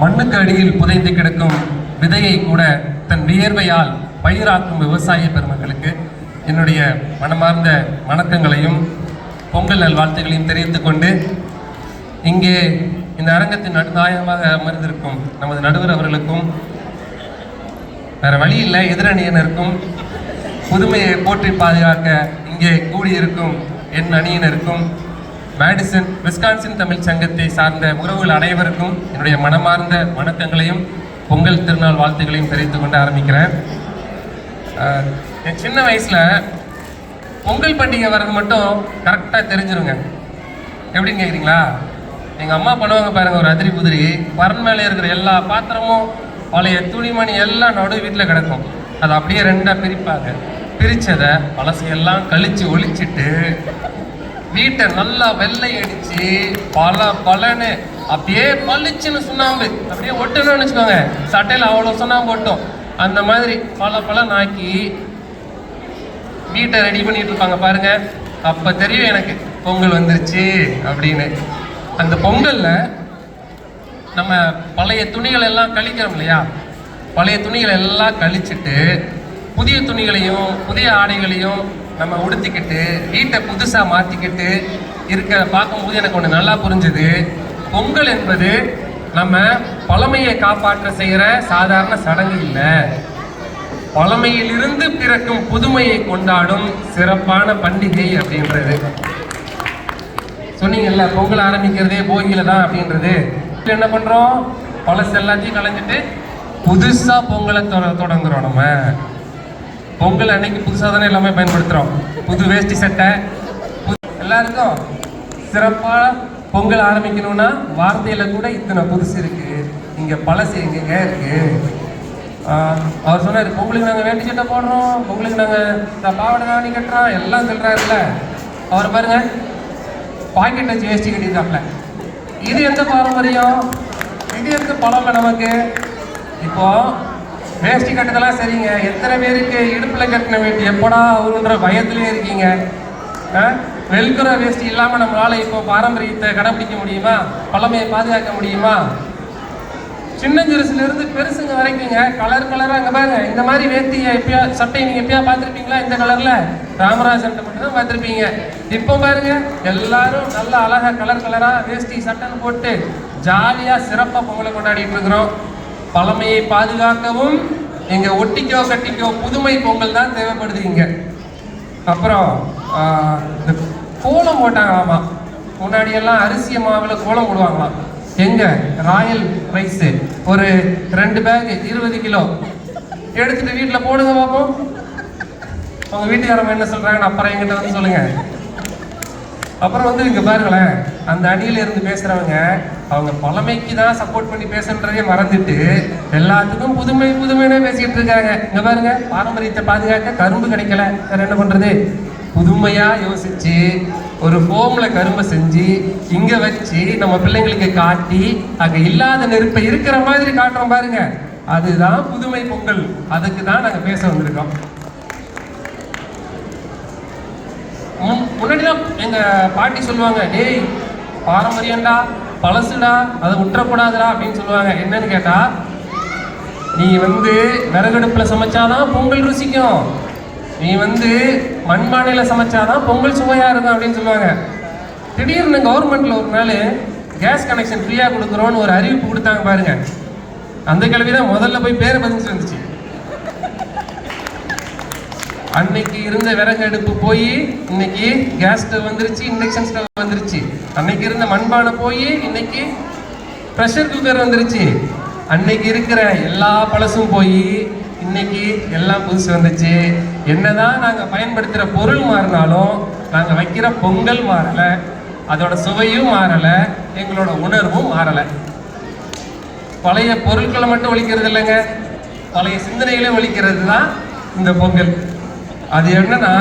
மண்ணுக்கு அடியில் புதைந்து கிடக்கும் விதையை கூட தன் வியர்வையால் பயிராக்கும் விவசாய பெருமக்களுக்கு என்னுடைய மனமார்ந்த வணக்கங்களையும் பொங்கல் நல்வாழ்த்துகளையும் தெரிவித்துக் கொண்டு இங்கே இந்த அரங்கத்தின் நடுநாயகமாக அமர்ந்திருக்கும் நமது நடுவர் அவர்களுக்கும் வேற வழி இல்லை எதிரணியினருக்கும் புதுமையை போற்றி பாதுகாக்க இங்கே கூடியிருக்கும் என் அணியினருக்கும் மேடிசன் விஸ்கான்சின் தமிழ் சங்கத்தை சார்ந்த உறவுகள் அனைவருக்கும் என்னுடைய மனமார்ந்த வணக்கங்களையும் பொங்கல் திருநாள் வாழ்த்துக்களையும் தெரிவித்துக் கொண்டு ஆரம்பிக்கிறேன். என் சின்ன வயசில் பொங்கல் பண்டிகை வர்றது மட்டும் கரெக்டாக தெரிஞ்சிருங்க. எப்படின்னு கேட்குறீங்களா எங்கள் அம்மா பண்ணுவாங்க பாருங்கள் ஒரு அதிரி புதிரி பரன் மேலே இருக்கிற எல்லா பாத்திரமும் பழைய துணிமணி எல்லாம் நடு வீட்டில் கிடக்கும். அதை அப்படியே ரெண்டாக பிரிப்பாங்க. பிரித்ததை பழசையெல்லாம் கழித்து ஒழிச்சிட்டு வீட்டை நல்லா வெள்ளை அடிச்சு பல பலன்னு அப்படியே பளிச்சுன்னு சுண்ணாம்பு. அப்படியே ஒட்டுன்னு வச்சுக்கோங்க. சட்டையில் அவ்வளோ சுண்ணாம்பு ஒட்டும். அந்த மாதிரி பல பலன் ஆக்கி வீட்டை ரெடி பண்ணிட்டு இருப்பாங்க பாருங்க. அப்போ தெரியும் எனக்கு பொங்கல் வந்துருச்சு அப்படின்னு. அந்த பொங்கலில் நம்ம பழைய துணிகள் எல்லாம் கழிக்கிறோம் இல்லையா? பழைய துணிகளை எல்லாம் கழிச்சிட்டு புதிய துணிகளையும் புதிய ஆடைகளையும் நம்ம உடுத்திக்கிட்டு வீட்டை புதுசாக மாற்றிக்கிட்டு இருக்க பார்க்கும்போது எனக்கு ஒன்று நல்லா புரிஞ்சுது. பொங்கல் என்பது நம்ம பழமையை காப்பாற்ற செய்கிற சாதாரண சடங்கு இல்லை. பழமையிலிருந்து பிறக்கும் புதுமையை கொண்டாடும் சிறப்பான பண்டிகை அப்படின்றது. சொன்னீங்கல்ல பொங்கல் ஆரம்பிக்கிறதே போகியில தான் அப்படின்றது. என்ன பண்றோம்? பழசு எல்லாத்தையும் கலைஞ்சிட்டு புதுசாக பொங்கலை தொட- தொடங்குறோம் நம்ம. பொங்கல் அன்னைக்கு புதுசாக தானே எல்லாமே பயன்படுத்துகிறோம் புது வேஷ்டி சட்டை புது- எல்லாருக்கும் சிறப்பாக பொங்கல் ஆரம்பிக்கணும்னா வார்த்தையில் கூட இத்தனை புதுசு இருக்குது இங்கே பழசு எங்கெங்க இருக்குது அவர் சொன்னார் பொங்கலுக்கு நாங்கள் வேட்டி சட்டை போடுறோம். பொங்கலுக்கு நாங்கள் இந்த பாவாடை தாவணி கட்டுறோம். எல்லாம் சொல்கிறாருல்ல அவர் பாருங்க பாக்கெட் வச்சு வேஷ்டி கட்டியிருக்காப்ல இது எந்த பாரம்பரியம்? இது எந்த பழமை நமக்கு? இப்போ வேஷ்டி கட்டதெல்லாம் சரிங்க. எத்தனை பேருக்கு இடுப்பில் கட்டின வேட்டி? எப்படா அவருன்ற பயத்திலே இருக்கீங்க? வெல்குற வேஷ்டி இல்லாமல் நம்மளால் இப்போ பாரம்பரியத்தை கடைப்பிடிக்க முடியுமா? பழமையை பாதுகாக்க முடியுமா? சின்ன இருந்து பெருசுங்க வரைக்குங்க. கலர் கலராக அங்கே பாருங்க. இந்த மாதிரி வேட்டி எப்பயா சட்டை நீங்கள் எப்பயா பார்த்துருப்பீங்களா? இந்த கலரில் ராமராஜன் மட்டும் தான் பார்த்துருப்பீங்க. இப்போ பாருங்க எல்லாரும் நல்ல அழகாக கலர் கலராக வேஷ்டி சட்டைன்னு போட்டு ஜாலியாக சிறப்பாக பொங்கலை கொண்டாடிட்டு இருக்கிறோம். பழமையை பாதுகாக்கவும் எங்க ஒட்டிக்கோ கட்டிக்கோ புதுமை பொங்கல் தான் தேவைப்படுது இங்க. அப்புறம் இந்த கோலம் போட்டாங்களாமா? முன்னாடி எல்லாம் அரிசி மாவுல கோலம் போடுவாங்களாம். எங்க? Royal rice. ஒரு ரெண்டு பேக் இருபது கிலோ. எடுத்துட்டு வீட்டுல போடுங்க பார்ப்போம் உங்க வீட்டுக்காரங்க என்ன சொல்றாங்கன்னு அப்புறம் எங்கிட்ட வந்து சொல்லுங்க. அப்புறம் வந்து இங்க பாருங்களேன் அந்த அணியில இருந்து பேசுறவங்க அவங்க பழமைக்கு தான் சப்போர்ட் பண்ணி பேசுன்றதே மறந்துட்டு எல்லாத்துக்கும் புதுமை புதுமைனே பேசிட்டு இருக்காங்க. இங்க பாருங்க பாரம்பரியத்தை பாதுகாக்க கரும்பு கிடைக்கல வேற என்ன பண்றது? புதுமையா யோசிச்சு ஒரு ஃபோம்ல கரும்பை செஞ்சு இங்க வச்சு நம்ம பிள்ளைங்களுக்கு காட்டி அங்க இல்லாத நெருப்பை இருக்கிற மாதிரி காட்டுறோம் பாருங்க. அதுதான் புதுமை பொங்கல். அதுக்கு தான் நாங்க பேச வந்திருக்கோம். முன்னாடிதான் எங்க பாட்டி சொல்லுவாங்க டேய் பாரம்பரியம்டா பழசுடா அதை விட்டுறக்கூடாதுடா அப்படின்னு சொல்லுவாங்க. என்னன்னு கேட்டா நீ வந்து விறகடுப்புல சமைச்சாதான் பொங்கல் ருசிக்கும். நீ வந்து மண்பானையில சமைச்சாதான் பொங்கல் சுவையா இருக்கும் அப்படின்னு சொல்லுவாங்க. திடீர்னு கவர்மெண்ட்ல ஒரு நாள் கேஸ் கனெக்ஷன் ஃப்ரீயா கொடுக்குறோன்னு ஒரு அறிவிப்பு கொடுத்தாங்க பாருங்க. அந்த கிழவி தான் முதல்ல போய் பேரை பதிஞ்சு வந்துச்சு. அன்னைக்கு இருந்த விறகு அடுப்பு போய் இன்னைக்கு கேஸ் ஸ்டவ் வந்துருச்சு இண்டக்ஷன் ஸ்டவ் வந்துருச்சு. அன்னைக்கு இருந்த மண்பானை போய் இன்னைக்கு ப்ரெஷர் குக்கர் வந்துருச்சு. அன்னைக்கு இருக்கிற எல்லா பழசும் போய் இன்னைக்கு எல்லாம் புதுசு வந்துச்சு. என்னதான் நாங்கள் பயன்படுத்துகிற பொருள் மாறினாலும் நாங்கள் வைக்கிற பொங்கல் மாறலை அதோட சுவையும் மாறலை எங்களோட உணர்வும் மாறலை. பழைய பொருட்களை மட்டும் ஒழிக்கிறது இல்லைங்க பழைய சிந்தனைகளே ஒழிக்கிறது தான் இந்த பொங்கல். அது என்னன்னா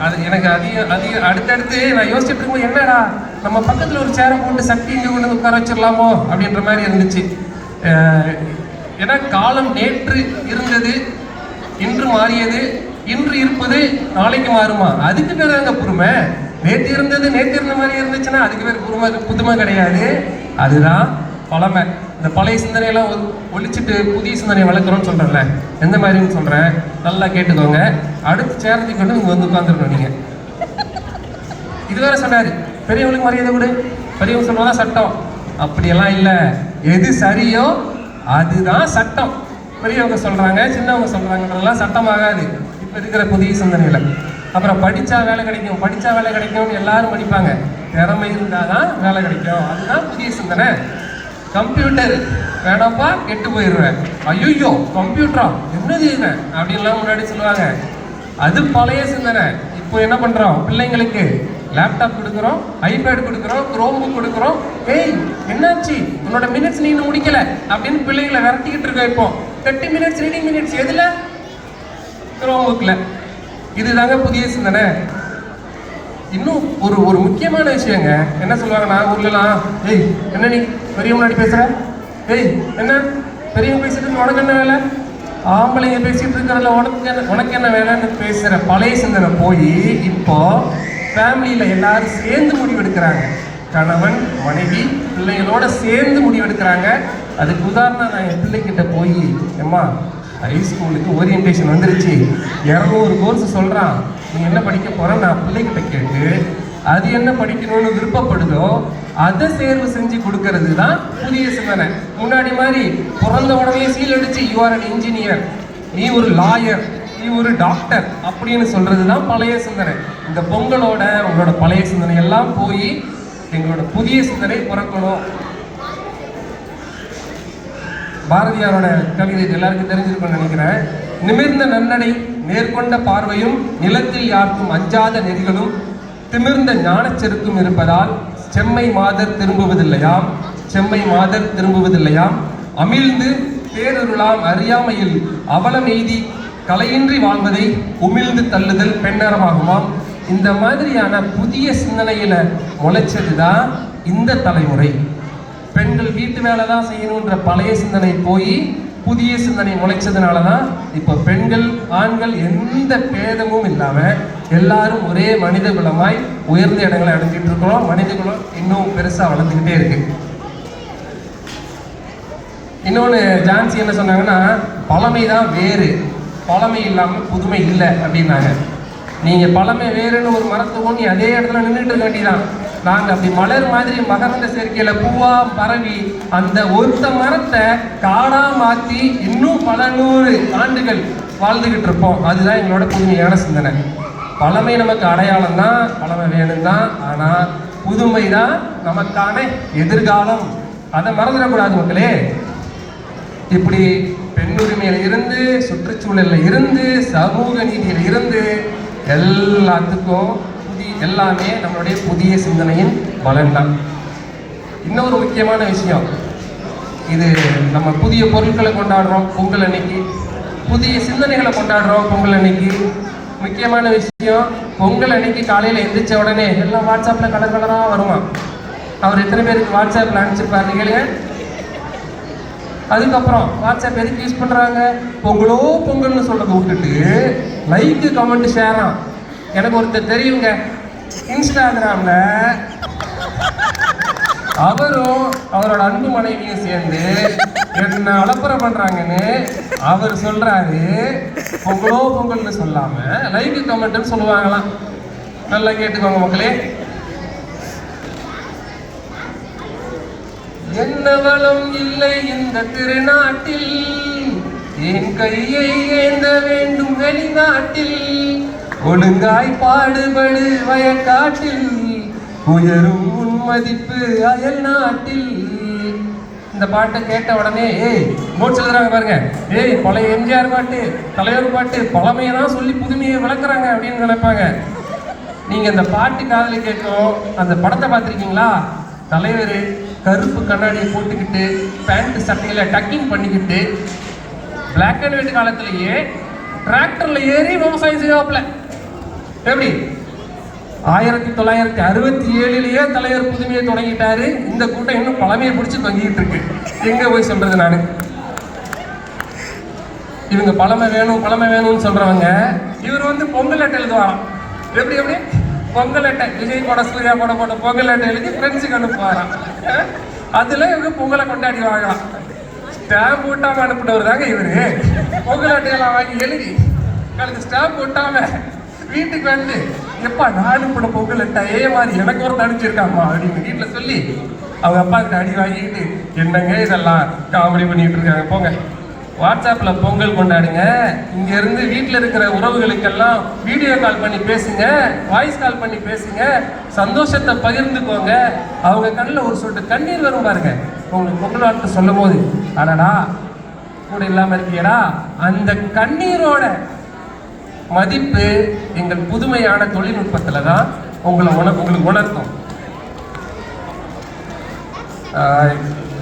அது எனக்கு அதிக அதிக அடுத்தடுத்து நான் யோசிச்சுட்டு இருக்கும்போது என்னடா நம்ம பக்கத்தில் ஒரு சேரை போட்டு சக்தி இங்கே கொண்டு வந்து உட்கார வச்சிடலாமோ அப்படின்ற மாதிரி இருந்துச்சு. ஏன்னா காலம் நேற்று இருந்தது இன்று மாறியது இன்று இருப்பது நாளைக்கு மாறுமா? அதுக்கு பேர் தாங்க பொறுமை. நேற்று இருந்தது நேற்று இருந்த மாதிரி இருந்துச்சுன்னா அதுக்கு பேர் பொறுமை புதுமை கிடையாது. அதுதான் பழமை. இந்த பழைய சிந்தனையெல்லாம் ஒ- ஒழிச்சிட்டு புதிய சிந்தனையை வளர்க்குறோம்னு சொல்கிறேன்ல எந்த மாதிரின்னு சொல்கிறேன் நல்லா கேட்டுக்கோங்க. அடுத்து சேர்றதுக்கு கொண்டு இங்கே வந்து உட்காந்துருக்கணும் நீங்கள் இது வேற சொன்னாரு. பெரியவங்களுக்கு மரியாதை கொடு. பெரியவங்க சொன்னால் சட்டம். அப்படியெல்லாம் இல்லை. எது சரியோ அதுதான் சட்டம். பெரியவங்க சொல்கிறாங்க சின்னவங்க சொல்கிறாங்கன்றதெல்லாம் சட்டமாகாது. இப்போ இருக்கிற புதிய சிந்தனையில். அப்புறம் படித்தா வேலை கிடைக்கும். படித்தா வேலை கிடைக்கும்னு எல்லாரும் படிப்பாங்க. திறமை இருந்தால் தான் வேலை கிடைக்கும். அதுதான் புதிய சிந்தனை. கம்ப்யூட்டர் வேணாப்பா கெட்டு போயிடுவேன் ஐயோ கம்ப்யூட்டரா என்னது இது அப்படின்லாம் முன்னாடி சொல்லுவாங்க. அது பழைய சிந்தனை. இப்போ என்ன பண்ணுறோம் பிள்ளைங்களுக்கு லேப்டாப் கொடுக்குறோம் ஐபேட் கொடுக்குறோம் குரோம் புக் கொடுக்குறோம். ஏய் என்னாச்சு? உன்னோட மினிட்ஸ் நீ இன்னும் முடிக்கல. அப்படின்னு பிள்ளைங்களை விரட்டிக்கிட்டு இருக்கோம் இப்போ. தேர்ட்டி மினிட்ஸ் ரீடிங் மினிட்ஸ் எதில்? குரோம் புக்கில் இதுதாங்க புதிய சிந்தனை. இன்னும் ஒரு ஒரு முக்கியமான விஷயங்க. என்ன சொல்லுவாங்கன்னா ஊர்லலாம் ஏய் என்ன நீ பெரிய முன்னாடி பேசுற? என்ன? பெரியவங்க பேசிட்டு உனக்கு என்ன வேலை? ஆம்பளைங்க பேசிட்டு இருக்கிறதுல உனக்கு என்ன உனக்கு என்ன வேலைன்னு பேசுகிற பழைய சிந்தனை போய் இப்போ ஃபேமிலியில் எல்லாரும் சேர்ந்து முடிவெடுக்கிறாங்க. கணவன் மனைவி பிள்ளைகளோட சேர்ந்து முடிவெடுக்கிறாங்க. அதுக்கு உதாரணம் நான் என் பிள்ளைகிட்ட போய் எம்மா ஹை ஸ்கூலுக்கு ஓரியன்டேஷன் வந்துருச்சு. இரநூறு கோர்ஸ் சொல்கிறான் நீ என்ன படிக்க போகிற நான் பிள்ளைகிட்ட கேட்டு அது என்ன படிக்கணும்னு விருப்பப்படுதோ அதை தேர்வு செஞ்சு கொடுக்கறது தான் புதிய சிந்தனை. முன்னாடி மாதிரி பிறந்த உடனே சீல் அடிச்சு யூ ஆர் அன் இன்ஜினியர் நீ ஒரு லாயர் நீ ஒரு டாக்டர் அப்படின்னு சொல்றது தான் பழைய சிந்தனை. இந்த பொங்கலோட உங்களோட பழைய சிந்தனை எல்லாம் போய் எங்களோட புதிய சிந்தனை பிறக்கணும். பாரதியாரோட கவிதை இது எல்லாருக்கும் தெரிஞ்சிருக்கும்னு நினைக்கிறேன். நிமிர்ந்த நன்னடை நேர்கொண்ட பார்வையும் நிலத்தில் யாருக்கும் அஞ்சாத நெறிகளும் திமிர்ந்த ஞானச்செருக்கும் இருப்பதால் செம்மை மாதர் திரும்புவதில்லையாம். செம்மை மாதர் திரும்புவதில்லையாம். அமிழ்ந்து பேரருளாம் அறியாமையில் அவலம் எய்தி கலையின்றி வாழ்வதை உமிழ்ந்து தள்ளுதல் பெண்ணறமாகுமாம். இந்த மாதிரியான புதிய சிந்தனையில முளைச்சதுதான் இந்த தலைமுறை. பெண்கள் வீட்டு வேலை தான் செய்யணுன்ற பழைய சிந்தனை போய் புதிய சிந்தனை முளைச்சதுனால தான் இப்போ பெண்கள் ஆண்கள் எந்த பேதமும் இல்லாமல் எல்லாரும் ஒரே மனித குலமாய் உயர்ந்த இடங்களை அடைஞ்சிட்டு இருக்கிறோம். மனித குலம் இன்னும் பெருசாக வளர்ந்துக்கிட்டே இருக்கு. இன்னொன்று ஜான்சி என்ன சொன்னாங்கன்னா பழமை தான் வேறு. பழமை இல்லாமல் புதுமை இல்லை அப்படின்னாங்க. நீங்கள் பழமை வேறுன்னு ஒரு மரத்தை ஊனி அதே இடத்துல நின்றுட்டு இருக்க வேண்டியதான் நாங்கள் அப்படி மலர் மாதிரி மகரந்த சேர்க்கையில் பூவா பரவி அந்த ஒருத்த மரத்தை காடா மாற்றி இன்னும் பல நூறு ஆண்டுகள் வாழ்ந்துகிட்டு இருப்போம். அதுதான் எங்களோட புதுமையான சிந்தனை. பழமை நமக்கு அடையாளம் தான் பழமை வேணும் தான். ஆனால் புதுமை தான் நமக்கான எதிர்காலம். அதை மறந்துடக்கூடாது மக்களே. இப்படி பெண்ணுரிமையில இருந்து சுற்றுச்சூழல்ல இருந்து சமூக நீதியில இருந்து எல்லாத்துக்கும் எல்லாமே நம்மளுடைய புதிய சிந்தனையின் பலன் தான் இன்னொரு முக்கியமான விஷயம். இது நம்ம புதிய பொருட்களை கொண்டாடுறோம் பொங்கல் அன்னைக்கு. புதிய சிந்தனைகளை கொண்டாடுறோம் பொங்கல் அன்னைக்கு. முக்கியமான விஷயம் பொங்கல் அன்னைக்கு காலையில் எந்திரிச்ச உடனே எல்லாம் வாட்ஸ்அப்பில் கலர் கலராக வருமா? அவர் எத்தனை பேருக்கு வாட்ஸ்அப்பில் அனுப்பிச்சிருப்பாரு கேளுங்க. அதுக்கப்புறம் வாட்ஸ்அப் எதுக்கு யூஸ் பண்றாங்க? பொங்கலோ பொங்கல்னு சொல்கிறத விட்டுட்டு லைக்கு கமெண்ட் ஷேரா எனக்கு ஒருத்தர் தெரியுங்க. இன்ஸ்டாகிராமில் அவரும் அவரோட அன்பு மனைவியும் சேர்ந்து என்ன அலப்பறை பண்றாங்கன்னு அவர் சொல்றாரு. பொங்கலோ பொங்கல்னு சொல்லாம லைக் கமெண்ட்னு சொல்லுவாங்களாம். நல்லா கேட்டுக்கோங்க மக்களே. என்ன வளம் இல்லை இந்த திருநாட்டில்? என் கையை ஏந்த வேண்டும் வெளிநாட்டில். ஒழுங்காய் பாடுபடு வயக்காட்டில். உயரும் உன் மதிப்பு அயல் நாட்டில். இந்த பாட்டை கேட்ட உடனே ஏய் மூச்சு எழுதுறாங்க பாருங்க. ஏய் பழைய எம்ஜிஆர் பாட்டு தலைவர் பாட்டு பழமையெல்லாம் சொல்லி புதுமையை விளக்குறாங்க அப்படின்னு நினைப்பாங்க. நீங்க இந்த பாட்டு காதலி கேட்கும் அந்த படத்தை பார்த்துருக்கீங்களா? தலைவர் கருப்பு கண்ணாடியை போட்டுக்கிட்டு பேண்ட் சட்டையில டக்கிங் பண்ணிக்கிட்டு பிளாக் அண்ட் ஒயிட் காலத்திலேயே டிராக்டர்ல ஏறி விவசாயம் செய்வாப்ல எப்படி? ஆயிரத்தி தொள்ளாயிரத்தி அறுபத்தி ஏழுலயே தலைவர் புதுமையை தொடங்கிட்டாரு. இந்த கூட்டம் இன்னும் பழமையை பிடிச்சி தொங்கிட்டு இருக்கு. எங்க போய் சொல்றது நானு? இவங்க பழமை வேணும் பழமை வேணும்னு சொல்றவங்க இவர் வந்து பொங்கல் அட்டை எழுதுவாராம். எப்படி எப்படி? பொங்கல் அட்டை. விஜய் போட சூர்யா போட போட்ட பொங்கல் அட்டை எழுதி ஃப்ரெண்ட்ஸுக்கு அனுப்புவாராம். அதுல இவங்க பொங்கலை கொண்டாடி வாங்கலாம் ஸ்டாம்ப் ஒட்டாம அனுப்பினவர் தாங்க இவரு. பொங்கல் அட்டையெல்லாம் வாங்கி எழுதி கழுத்து ஸ்டாம்ப் ஒட்டாம வீட்டுக்கு வந்து எப்பா நானும் கூட பொங்கல் அட்டை மாதிரி எனக்கு ஒரு அனுப்பிச்சிருக்காம்மா அப்படின்னு வீட்டில் சொல்லி அவங்க அப்பா கிட்ட அடி வாங்கிட்டு என்னங்க இதெல்லாம் காமெடி பண்ணிட்டு இருக்காங்க போங்க. வாட்ஸ்அப்பில் பொங்கல் கொண்டாடுங்க. இங்கேருந்து இருந்து இருக்கிற உறவுகளுக்கெல்லாம் வீடியோ கால் பண்ணி பேசுங்க வாய்ஸ் கால் பண்ணி பேசுங்க சந்தோஷத்தை பகிர்ந்துக்கோங்க. அவங்க கண்ணில் ஒரு சொட்டு கண்ணீர் வரும் பாருங்க. உங்களுக்கு பொங்கல் வாழ்த்து சொல்லும் போது அடடா கூட இல்லாமல் இருக்கியடா அந்த கண்ணீரோட மதிப்பு எங்கள் புதுமையான தொழில்நுட்பத்தில் தான் உங்களை உண உங்களுக்கு உணர்த்தும். ஆஹ்,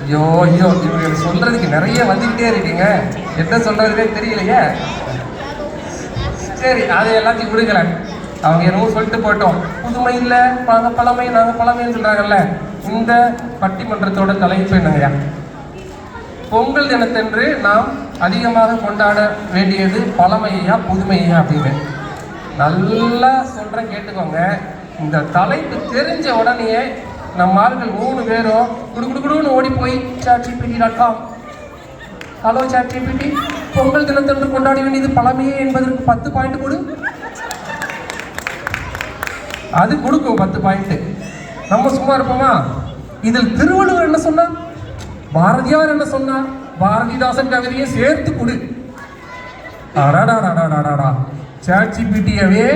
ஐயோ ஐயோ இவங்க சொல்றதுக்கு நிறைய வந்துக்கிட்டே இருக்கீங்க. என்ன சொல்றதுனே தெரியலையே. சரி அதை எல்லாத்தையும் விடுங்களேன். அவங்க என்னவோ சொல்லிட்டு போட்டோம் புதுமை இல்லை நாங்கள் பழமை நாங்கள் பழமைன்னு சொல்கிறாங்கல்ல இந்த பட்டிமன்றத்தோட தலைப்பு என்னங்கய்யா? பொங்கல் தினத்தன்று நாம் அதிகமாக கொண்டாட வேண்டியது பழமையா புதுமையா அப்படின்னு. நல்லா சொல்றேன் கேட்டுக்கோங்க. இந்த தலைப்பு தெரிஞ்ச உடனே நம்ம ஆட்கள் மூணு பேரும் குடு குடு குடுன்னு ஓடி போய் chat GPT dot com hello chat GPT Pongal தினத்தன்று கொண்டாட வேண்டியது பழமையே என்பதற்கு பத்து பாயிண்ட் கொடு. அது கொடுக்கும் பத்து பாயிண்ட் நம்ம சும்மா இருப்போமா? இதில் திருவள்ளுவர் என்ன சொன்னார்? பாரதியார் என்ன சொன்னார்? பாரதிதாசன் கவிதையை சேர்த்து கொடு. அடாடாடாடாடாடா. சாட் ஜிபிடியவே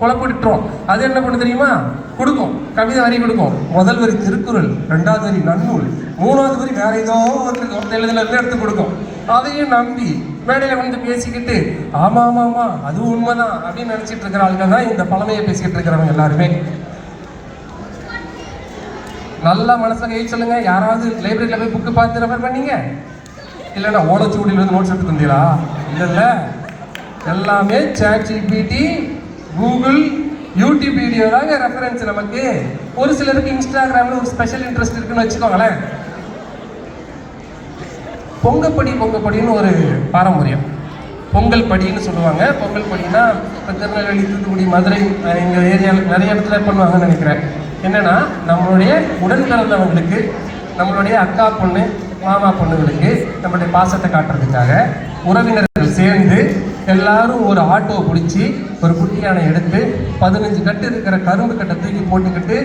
குழப்பிட்டுறோம் அது என்ன பண்ணு தெரியுமா? கொடுக்கும். கவிதை வரி கொடுக்கும். முதல் வரி திருக்குறள் ரெண்டாவது வரி நன்னூல் மூணாவது வரி வேற ஏதோ ஒருத்தருக்கு ஒருத்த எழுதுல இருந்து எடுத்து கொடுக்கும். அதையும் நம்பி மேடையில் வந்து பேசிக்கிட்டு ஆமா ஆமா ஆமா அது உண்மைதான் அப்படின்னு நினைச்சிட்டு இருக்கிற ஆளுங்க தான் இந்த பழமையை பேசிக்கிட்டு இருக்கிறவங்க எல்லாருமே. நல்லா மனசில் கை சொல்லுங்க. யாராவது லைப்ரரியில் போய் புக்கு பார்த்து ரெஃபர் பண்ணீங்க? இல்லைன்னா ஓலச்சுவடியில் நோட்ஸ் எடுத்து தந்தீங்களா இல்லைல்ல எல்லாமே chat GPT Google YouTube video தாங்க ரெஃபரன்ஸ் நமக்கு. ஒரு சிலருக்கு இன்ஸ்டாகிராமில் ஒரு ஸ்பெஷல் இன்ட்ரெஸ்ட் இருக்குன்னு வச்சுக்கோங்களேன். பொங்கப்படி பொங்கப்படின்னு ஒரு பாரம்பரியம். பொங்கல் படின்னு சொல்லுவாங்க. பொங்கல் படினா இப்போ திருநெல்வேலி தூத்துக்குடி மதுரை எங்கள் ஏரியாவில் நிறைய இடத்துல பண்ணுவாங்கன்னு நினைக்கிறேன். என்னென்னா நம்மளுடைய உடன் பிறந்தவங்களுக்கு நம்மளுடைய அக்கா பொண்ணு மாமா பொண்ணுங்களுக்கு நம்மளுடைய பாசத்தை காட்டுறதுக்காக உறவினர்கள் சேர்ந்து எல்லாரும் ஒரு ஆட்டோ பிடிச்சி ஒரு குட்டியானை எடுத்து பதினஞ்சு கட்டு இருக்கிற கரும்பு கட்டை தூக்கி போட்டுக்கிட்டு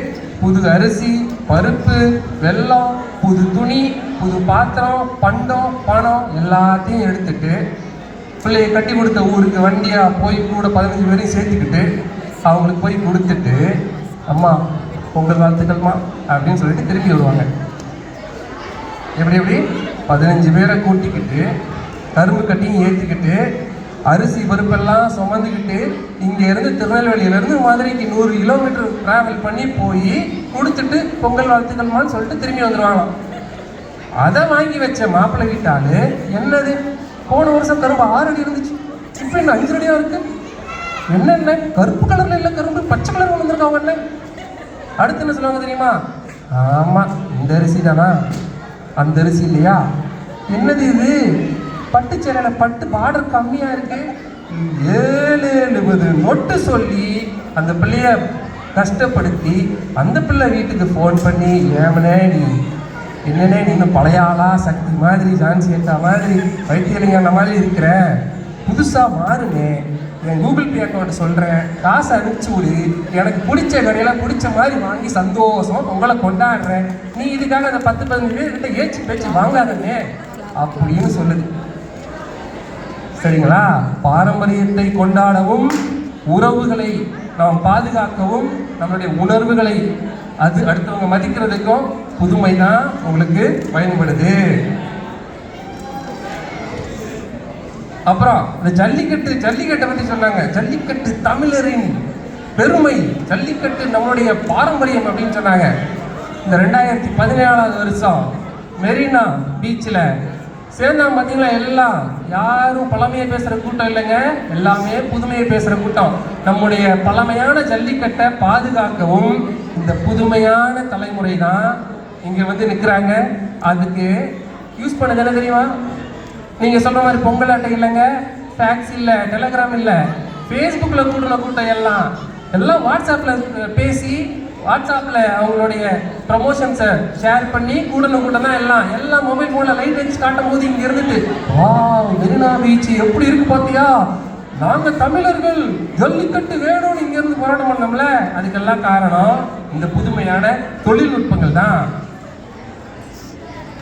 புது அரிசி பருப்பு வெல்லம் புது துணி புது பாத்திரம் பண்டம் பணம் எல்லாத்தையும் எடுத்துட்டு பிள்ளையை கட்டி கொடுத்த ஊருக்கு வண்டியாக போய் கூட பதினஞ்சு பேரையும் சேர்த்துக்கிட்டு அவங்களுக்கு போய் கொடுத்துட்டு அம்மா பொங்கல் வாழ்த்துக்கள்மா அப்படின்னு சொல்லிட்டு திருப்பி வருவாங்க. எப்படி எப்படி? பதினஞ்சு பேரை கூட்டிக்கிட்டு கரும்பு கட்டியும் ஏற்றிக்கிட்டு அரிசி பருப்பெல்லாம் சுமந்துக்கிட்டு இங்கேருந்து திருநெல்வேலியிலேருந்து மதுரைக்கு நூறு கிலோமீட்டர் டிராவல் பண்ணி போய் கொடுத்துட்டு பொங்கல் வாழ்த்துக்கள்மான்னு சொல்லிட்டு திரும்பி வந்துருவாங்களாம். அதை வாங்கி வச்ச மாப்பிள்ளை வீட்டால் என்னது? போன வருஷம் கரும்பு ஆறு அடி இருந்துச்சு. இப்போ என்ன அஞ்சு அடியா இருக்கு? என்னென்ன கருப்பு கலர்ல இல்லை கரும்பு பச்சை கலர் வந்திருக்காங்க என்ன? அடுத்து என்ன சொல்லுவாங்க தெரியுமா? ஆமா இந்த அரிசி தானா? அந்த அரிசி இல்லையா? என்னது இது? பட்டு சேலையில் பட்டு பார்டர் கம்மியாக இருக்கு. ஏழு எழுபது நொட்டு சொல்லி அந்த பிள்ளைய கஷ்டப்படுத்தி அந்த பிள்ளை வீட்டுக்கு ஃபோன் பண்ணி ஏமனே நீ என்னன்னே நீ இன்னும் பழைய ஆளா? சக்தி மாதிரி ஜான்சி ஏட்டா மாதிரி வைத்தியலிங்க மாதிரி இருக்கிற? புதுசாக மாறுனே என் கூகுள் பே அக்கௌண்ட் சொல்கிறேன் காசு அனுப்பிச்சு விடு. எனக்கு பிடிச்ச கடையெல்லாம் பிடிச்ச மாதிரி வாங்கி சந்தோஷமாக பொங்கலை கொண்டாடுறேன். நீ இதுக்காக அந்த பத்து பதினஞ்சு பேர் கிட்ட ஏச்சு பேச்சு வாங்காதமே அப்படின்னு சொல்லுது. சரிங்களா? பாரம்பரியத்தை கொண்டாடவும் உறவுகளை நாம் பாதுகாக்கவும் நம்மளுடைய உணர்வுகளை அது அடுத்தவங்க மதிக்கிறதுக்கும் புதுமை தான் உங்களுக்கு பயன்படுது. அப்புறம் இந்த ஜல்லிக்கட்டு ஜல்லிக்கட்டை பற்றி சொன்னாங்க. ஜல்லிக்கட்டு தமிழரின் பெருமை. ஜல்லிக்கட்டு நம்மளுடைய பாரம்பரியம் அப்படின்னு சொன்னாங்க. இந்த ரெண்டாயிரத்தி பதினேழாவது வருஷம் மெரினா பீச்சில். சேர்ந்தா பார்த்தீங்களா எல்லாம் யாரும் பழமையை பேசுகிற கூட்டம் இல்லைங்க. எல்லாமே புதுமையை பேசுகிற கூட்டம். நம்முடைய பழமையான ஜல்லிக்கட்டை பாதுகாக்கவும் இந்த புதுமையான தலைமுறை தான் இங்கே வந்து நிற்கிறாங்க அதுக்கு யூஸ் பண்ணது என்ன தெரியுமா? நீங்கள் சொன்ன மாதிரி பொங்கல் அட்டை இல்லைங்க ஃபேக்ஸ் இல்லை டெலகிராம் இல்லை ஃபேஸ்புக்கில் கூட்டின கூட்டம் எல்லாம் எல்லாம் வாட்ஸ்அப்பில் பேசி வாட்ஸ்அப்பில் அவங்களுடைய ப்ரமோஷன்ஸை ஷேர் பண்ணி கூடன கூட தான் எல்லாம். எல்லாம் மொபைல் ஃபோனில் லைட் வச்சு காட்டும் போது இங்கே இருந்துட்டு வா மெரினா பீச் எப்படி இருக்கு பார்த்தியா நாங்க தமிழர்கள் ஜல்லிக்கட்டு வேணும்னு இங்க இருந்து போராட்டம் பண்ணோம்ல. அதுக்கெல்லாம் காரணம் இந்த புதுமையான தொழில்நுட்பங்கள் தான்.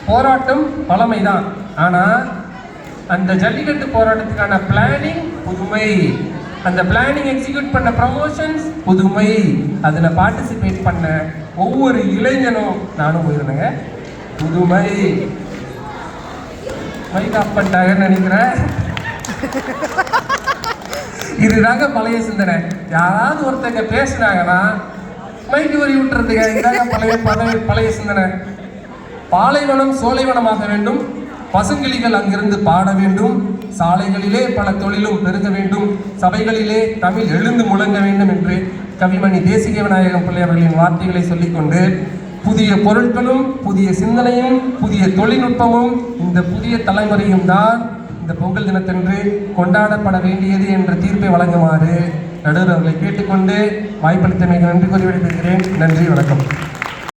போராட்டம் பழமைதான். ஆனா அந்த ஜல்லிக்கட்டு போராட்டத்துக்கான பிளானிங் புதுமை. அந்த பிளானிங் எக்ஸிக்யூட் பண்ண ப்ரமோஷன்ஸ் புதுமை. அதில் பார்ட்டிசிபேட் பண்ண ஒவ்வொரு இளைஞனும் நானும் போயிருந்தேங்க. புதுமை. மைக் ஆஃப் பண்ணிட்டாங்கன்னு நினைக்கிறேன். இதுதாங்க பழைய சிந்தனை. யாராவது ஒருத்தங்க பேசுனாங்கன்னா மைக்கு வரி விட்டுறதுங்க. இதுதாங்க பழைய பழைய பழைய சிந்தனை. பாலைவனம் சோலைவனமாக வேண்டும். பசுங்கிளிகள் அங்கிருந்து பாட வேண்டும். சாலைகளிலே பல தொழிலும் பெருக வேண்டும். சபைகளிலே தமிழ் எழுந்து முழங்க வேண்டும் என்று கவிமணி தேசிக விநாயகம் பிள்ளை அவர்களின் வார்த்தைகளை சொல்லிக்கொண்டு புதிய பொருட்களும் புதிய சிந்தனையும் புதிய தொழில்நுட்பமும் இந்த புதிய தலைமுறையும் தான் இந்த பொங்கல் தினத்தன்று கொண்டாடப்பட வேண்டியது என்ற தீர்ப்பை வழங்குமாறு நடுவர் அவர்களை கேட்டுக்கொண்டு வாய்ப்பளித்தமைக்கு நன்றி கூறி விடைபெறுகிறேன். நன்றி வணக்கம்.